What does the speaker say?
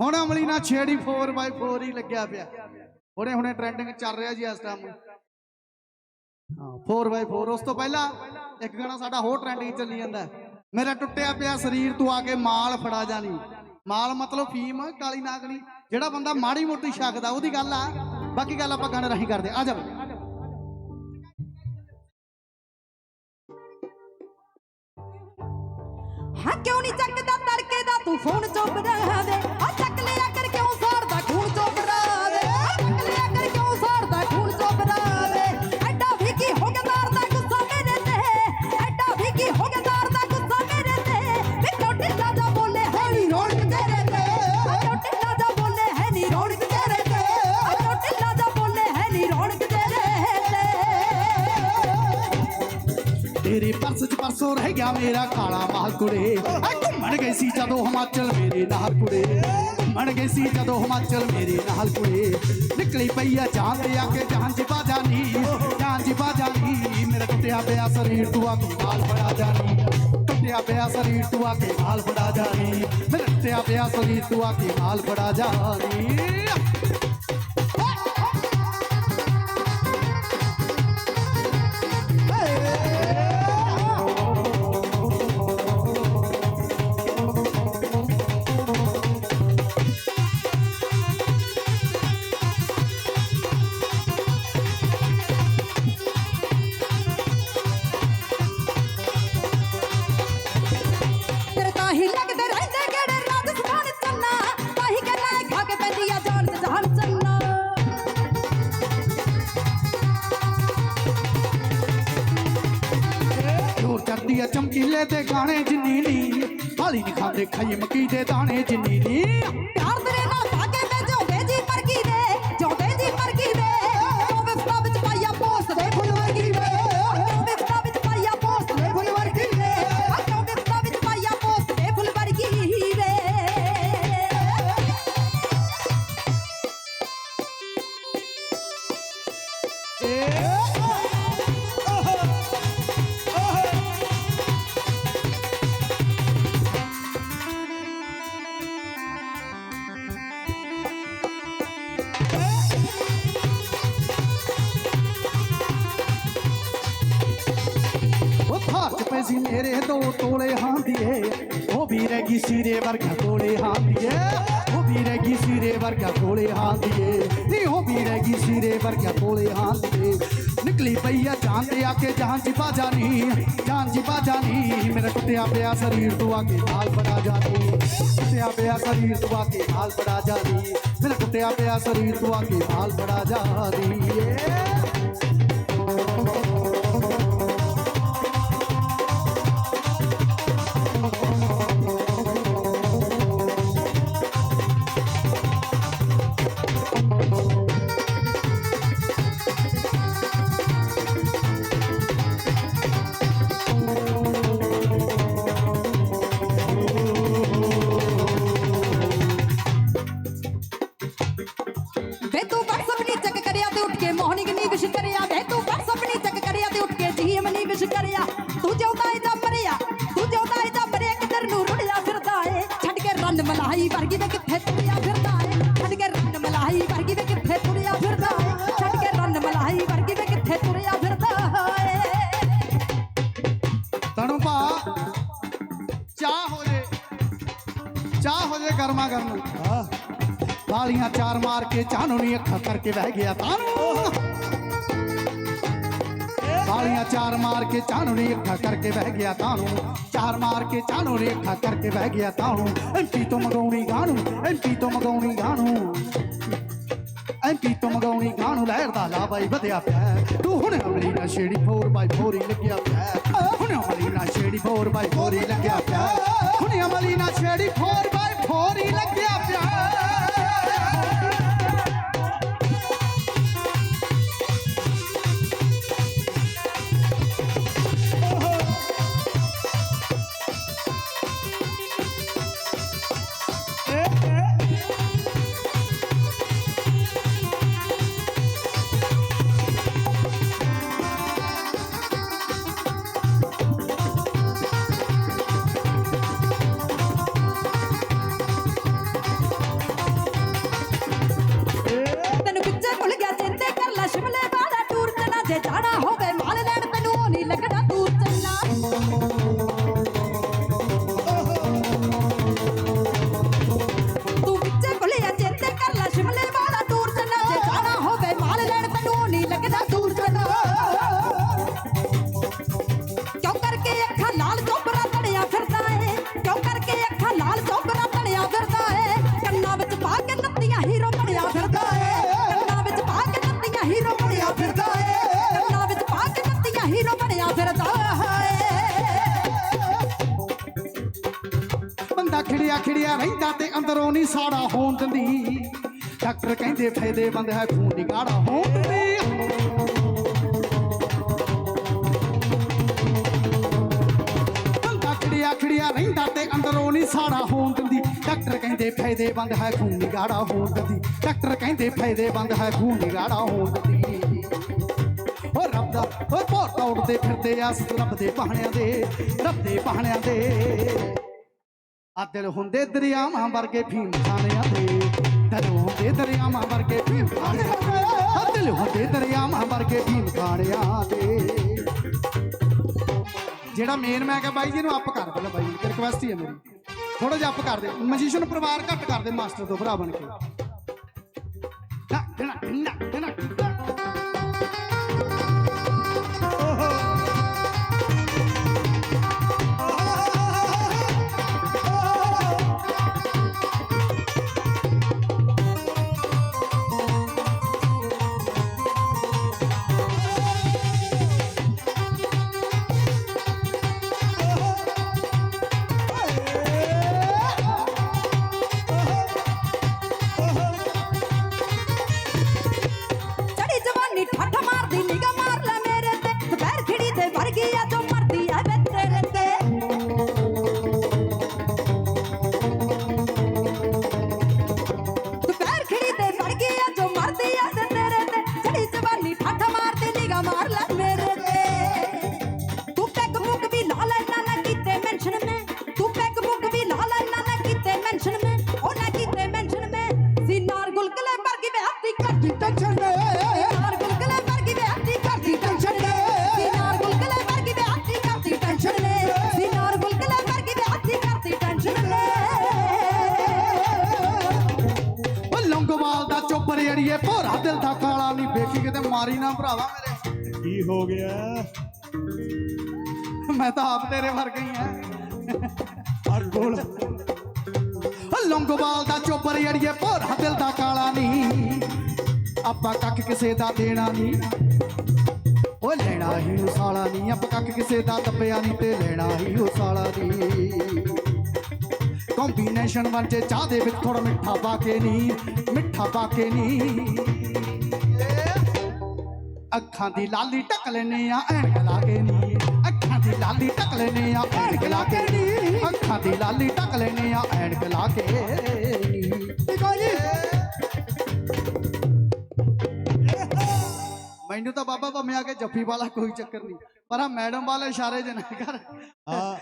ਹੁਣ ਅਮਲੀ ਨਾਲ ਛੇੜੀ 4x4 ਹੀ ਲੱਗਿਆ ਪਿਆ। ਹੁਣੇ ਹੁਣੇ ਟ੍ਰੈਂਡਿੰਗ ਚੱਲ ਰਿਹਾ ਜੀ ਇਸ ਟਾਈਮ ਹਾਂ 4x4 ਉਸ ਤੋਂ ਪਹਿਲਾਂ ਇੱਕ ਗਾਣਾ ਸਾਡਾ ਹੋਰ ਟ੍ਰੈਂਡਿੰਗ ਚੱਲੀ ਜਾਂਦਾ ਮੇਰਾ ਟੁੱਟਿਆ ਪਿਆ ਸਰੀਰ, ਤੂੰ ਆ ਕੇ ਮਾਲ ਫੜਾ ਜਾਣੀ ਮਾਲ ਮਤਲਬ ਫੀਮ, ਕਾਲੀ ਨਾਗਣੀ ਜਿਹੜਾ ਬੰਦਾ ਮਾੜੀ ਮੋਟੀ ਛਕਦਾ ਉਹਦੀ ਗੱਲ ਆ। ਬਾਕੀ ਗੱਲ ਆਪਾਂ ਗਾਣੇ ਰਾਹੀਂ ਕਰਦੇ ਆ ਜਾ ਹਾਂ, ਕਿਉਂ ਨਹੀਂ ਚੱਕਦਾ ਤੜਕੇ ਦਾ? ਤੂੰ ਫੋਨ ਚੁੱਪਦਾ ਦੇ ਤੇਰੇ ਪਰਸ ਚ ਪਰਸੋਂ ਰਹਿ ਗਿਆ ਮੇਰਾ ਕਾਲਾ ਮਾਲ ਕੁੜੇ। ਘੁੰਮਣ ਗਈ ਸੀ ਜਦੋਂ ਹਿਮਾਚਲ ਮੇਰੇ ਨਾਲ ਕੁੜੇ। ਘੁੰਮਣ ਗਈ ਸੀ ਜਦੋਂ ਹਿਮਾਚਲ ਮੇਰੇ ਨਾਲ ਕੁੜੇ। ਨਿਕਲੀ ਪਈ ਆ ਜਾਨ ਦੇ ਆ ਕੇ ਜਾਨ ਜੀ ਬਾਜਾ ਨੀ। ਜਾਨ ਜੀ ਬਾਜਾ ਨੀ। ਮੇਰਾ ਟੁੱਟਿਆ ਪਿਆ ਸਰੀਰ ਤੂੰ ਆ ਕੇ ਨਾਲ ਬੜਾ ਜਾਨੀ। ਟੁੱਟਿਆ ਪਿਆ ਸਰੀਰ ਤੂੰ ਆ ਕੇ ਨਾਲ ਬੜਾ ਜਾਨੀ। ਮੇਰਾ ਟੁੱਟਿਆ ਪਿਆ ਸਰੀਰ ਤੂੰ ਆ ਕੇ ਨਾਲ ਬੜਾ ਜਾਨੀ। ਕਰਦੀ ਆ ਚਮਕੀਲੇ ਤੇ ਗਾਣੇ ਜਿੰਨੀ ਨੀ। ਹਾਲੀ ਨਹੀਂ ਖਾਂਦੇ, ਖਾਈ ਮੱਕੀ ਦੇ ਦਾਣੇ ਜਿੰਨੀ ਨੀ। ਪਿਆਰ ਭਾਰ ਚ ਮੇਰੇ ਦੋ ਤੋਲੇ ਹਾਂਦੀਏ ਉਹ ਵੀ ਰਹਿ ਗਈ ਸੀਰੇ ਵਰਗਾ ਕੋਲੇ ਹਾਂਦੀਏ ਉਹ ਵੀ ਰਹਿ ਗਈ ਸੀਰੇ ਵਰਗਾ ਕੋਲੇ ਹਾਂਦੀਏ ਨੀ ਉਹ ਵੀ ਰਹਿ ਗਈ ਸੀਰੇ ਵਰਗਾ ਕੋਲੇ ਹਾਂਦੀਏ ਨਿਕਲੀ ਪਈ ਆ ਜਾਨ ਤੇ ਆ ਕੇ ਜਾਨ ਜੀ ਪਾ ਜਾਨੀ ਜਾਨ ਜੀ ਪਾ ਜਾਨੀ ਮੇਰਾ ਟੁੱਟਿਆ ਪਿਆ ਸਰੀਰ ਤੋਂ ਆ ਕੇ ਨਾਲ ਫੜਾ ਜਾਨੀ ਟੁੱਟਿਆ ਪਿਆ ਸਰੀਰ ਤੋਂ ਆ ਕੇ ਨਾਲ ਫੜਾ ਜਾਨੀ ਮੇਰਾ ਟੁੱਟਿਆ ਪਿਆ ਸਰੀਰ ਤੋਂ ਆ ਕੇ ਹਾਲ ਬੜਾ ਜਾਨੀ ਏ ਤੇ ਉੱਠ ਵਿਸ਼ ਕਰਿਆ ਵੇ, ਤੂੰ WhatsApp ਨਹੀਂ ਚੈੱਕ ਕਰਿਆ ਤੇ ਉੱਠ ਕੇ ਜੀਮ ਨਹੀਂ ਵਿਸ਼ ਕਰਿਆ। ਤੂੰ ਜਿਉਂਦਾ ਏ ਮਰਿਆ ਤੂੰ ਜਿਉਂਦਾ ਏ ਮਰਿਆ ਕਿੱਧਰ ਨੂੰ ਰੁੜਿਆ ਫਿਰਦਾ ਏ? ਛੱਡ ਕੇ ਰੰਨ ਮਲਾਈ ਵਰਗੀ ਵੇ ਕਿੱਥੇ ਤੁਰਿਆ ਫਿਰਦਾ ਏ? ਛੱਡ ਕੇ ਰੰਨ ਮਲਾਈ ਵਰਗੀ ਵੇ ਕਿੱਥੇ ਤੁਰਿਆ ਫਿਰਦਾ ਏ? ਛੱਡ ਕੇ ਰੰਨ ਮਲਾਈ ਵਰਗੀ ਵੇ ਕਿੱਥੇ ਤੁਰਿਆ ਫਿਰਦਾ ਏ? ਤਣੂ ਭਾ। ਚਾਹ ਹੋ ਜੇ, ਚਾਹ ਹੋ ਜੇ ਗਰਮਾ ਗਰਮ। ਵਾਲੀਆਂ ਚਾਰ ਮਾਰ ਕੇ ਚਾਹ ਨਹੀਂ ਅੱਖਾਂ ਕਰਕੇ ਬਹਿ ਗਿਆ ਤਾਨੂੰ। ਵਾਲੀਆਂ ਚਾਰ ਮਾਰ ਕੇ ਚਾਹ ਨਹੀਂ ਅੱਖਾਂ ਕਰਕੇ ਬਹਿ ਗਿਆ ਤਾਨੂੰ। ਚਾਰ ਮਾਰ ਕੇ ਚਾਹ ਨਹੀਂ ਅੱਖਾਂ ਕਰਕੇ ਬਹਿ ਗਿਆ ਤਾਨੂੰ। ਐਮਪੀ ਤੋਂ ਮਗਾਉਣੀ ਗਾਣੂ, ਐਮਪੀ ਤੋਂ ਮਗਾਉਣੀ ਗਾਣੂ। ਐਮਪੀ ਤੋਂ ਮਗਾਉਣੀ ਗਾਣੂ, ਲਹਿਰ ਦਾ ਲਾ ਬਾਈ ਵਧਿਆ ਪਿਆ। ਤੂੰ ਹੁਣ ਅਮਲੀ ਨਾ ਛੇੜੀ 4x4 ਹੀ ਲੱਗਿਆ ਪਿਆ। ਹੁਣ ਅਮਲੀ ਨਾ ਛੇੜੀ 4x4 ਹੀ ਲੱਗਿਆ ਪਿਆ। ਹੁਣ ਅਮਲੀ ਨਾ ਛੇੜੀ 4x4 ਹੀ ਲੱਗਿਆ ਪਿਆ। Música ਹੈ। ਰਹਿੰਦਾ ਤੇ ਅੰਦਰੋਂ ਨਹੀਂ ਸਾੜਾ ਹੋਣ ਦਿੰਦੀ। ਡਾਕਟਰ ਕਹਿੰਦੇ ਫਾਇਦੇਮੰਦ ਹੈ, ਖੂਨ ਦੀ ਗਾੜਾ ਹੋਣ ਦਿੰਦੀ। ਖੜਿਆ ਖੜਿਆ ਰਹਿੰਦਾ ਤੇ ਅੰਦਰੋਂ ਨਹੀਂ ਸਾੜਾ ਹੋਣ ਦਿੰਦੀ। ਡਾਕਟਰ ਕਹਿੰਦੇ ਫਾਇਦੇਮੰਦ ਹੈ, ਖੂਨ ਦੀ ਗਾੜਾ ਹੋਣ ਦਿੰਦੀ। ਡਾਕਟਰ ਕਹਿੰਦੇ ਫਾਇਦੇਮੰਦ ਹੈ, ਖੂਨ ਦੀ ਗਾੜਾ ਹੋਣ ਦਿੰਦੀ। ਓ ਰੱਬ ਦਾ, ਓ ਭੋਟ ਉੜਦੇ ਫਿਰਦੇ ਆ ਰੱਬ ਦੇ ਪਹਾੜਿਆਂ ਦੇ, ਰੱਬ ਦੇ ਪਹਾੜਿਆਂ ਦੇ। ਆ ਦਿਲ ਹੁੰਦੇ ਦਰਿਆਵਾਂ ਵਰਗੇ ਭੀਮ ਖਾਨਿਆਂ ਦੇ ਦਿਲ ਹੁੰਦੇ ਦਰਿਆਵਾਂ ਵਰਗੇ ਭੀਮ ਖਾਨਿਆਂ ਦੇ ਆ ਦਿਲ ਹੁੰਦੇ ਦਰਿਆਵਾਂ ਵਰਗੇ ਭੀਮ ਖਾਨਿਆਂ ਦੇ ਜਿਹੜਾ ਮੇਨ ਮੈਂ ਕਿਹਾ ਬਾਈ ਜੀ ਨੂੰ ਅਪ ਕਰ ਪਹਿਲਾਂ ਬਾਈ ਜੀ ਰਿਕਵੈਸਟ ਹੀ ਹੈ ਮੇਰੀ। ਥੋੜਾ ਜਿਹਾ ਅਪ ਕਰ ਦੇ। ਮਜੀਸ਼ੀਅਨ ਪਰਿਵਾਰ ਘੱਟ ਕਰ ਦੇ ਮਾਸਟਰ ਤੋਂ ਭਰਾ ਬਣ ਕੇ। ਨਾ ਨਾ ਨਾ ਨਾ ਮਾਰੀ ਨਾ ਭਰਾਵਾ ਮੇਰੇ। ਕੀ ਹੋ ਗਿਆ? ਮੈਂ ਤਾਂ ਆਪ ਤੇਰੇ ਵਰਗਾ ਹੀ ਆ। ਹਰ ਕੋਲ। ਓ ਲੰਗੋਵਾਲ ਦਾ ਚੋਬਰ ਅੜੀਏ ਭੋਰਾ ਦਿਲ ਦਾ ਕਾਲਾ ਨਹੀਂ। ਆਪਾਂ ਕੱਖ ਕਿਸੇ ਦਾ ਦੇਣਾ ਨਹੀਂ। ਓ ਲੈਣਾ ਹੀ ਉਸਾਲਾ ਨਹੀਂ ਆਪਾਂ ਕੱਖ ਕਿਸੇ ਦਾ ਦੱਬਿਆ ਨਹੀਂ ਤੇ ਲੈਣਾ ਹੀ ਉਸਾਲਾ ਨਹੀਂ। ਕੰਬੀਨੇਸ਼ਨ ਵਰਜੇ ਚਾਹ ਦੇ ਵਿੱਚ ਥੋੜਾ ਮਿੱਠਾ ਪਾ ਕੇ ਨਹੀਂ ਮਿੱਠਾ ਪਾ ਕੇ ਨਹੀਂ। ਅੱਖਾਂ ਦੀ ਲਾਲੀ ਟਕ ਲੈਨੇ ਆ, ਐਨਕ ਲਾ ਕੇ ਨੀ। ਅੱਖਾਂ ਦੀ ਲਾਲੀ ਟਕ ਲੈਨੇ ਆ, ਐਨਕ ਲਾ ਕੇ ਨੀ। ਅੱਖਾਂ ਦੀ ਲਾਲੀ ਟਕ ਲੈਨੇ ਆ, ਐਨਕ ਲਾ ਕੇ ਨੀ। ਦੇਖੋ ਜੀ ਮੈਨੂੰ ਤਾਂ ਬਾਬਾ ਭੰਮਿਆ ਕੇ ਜੱਫੀ ਵਾਲਾ ਕੋਈ ਚੱਕਰ ਨਹੀਂ ਪਰ ਆ ਮੈਡਮ ਵਾਲੇ ਇਸ਼ਾਰੇ ਜਨਾ ਕਰ। ਆ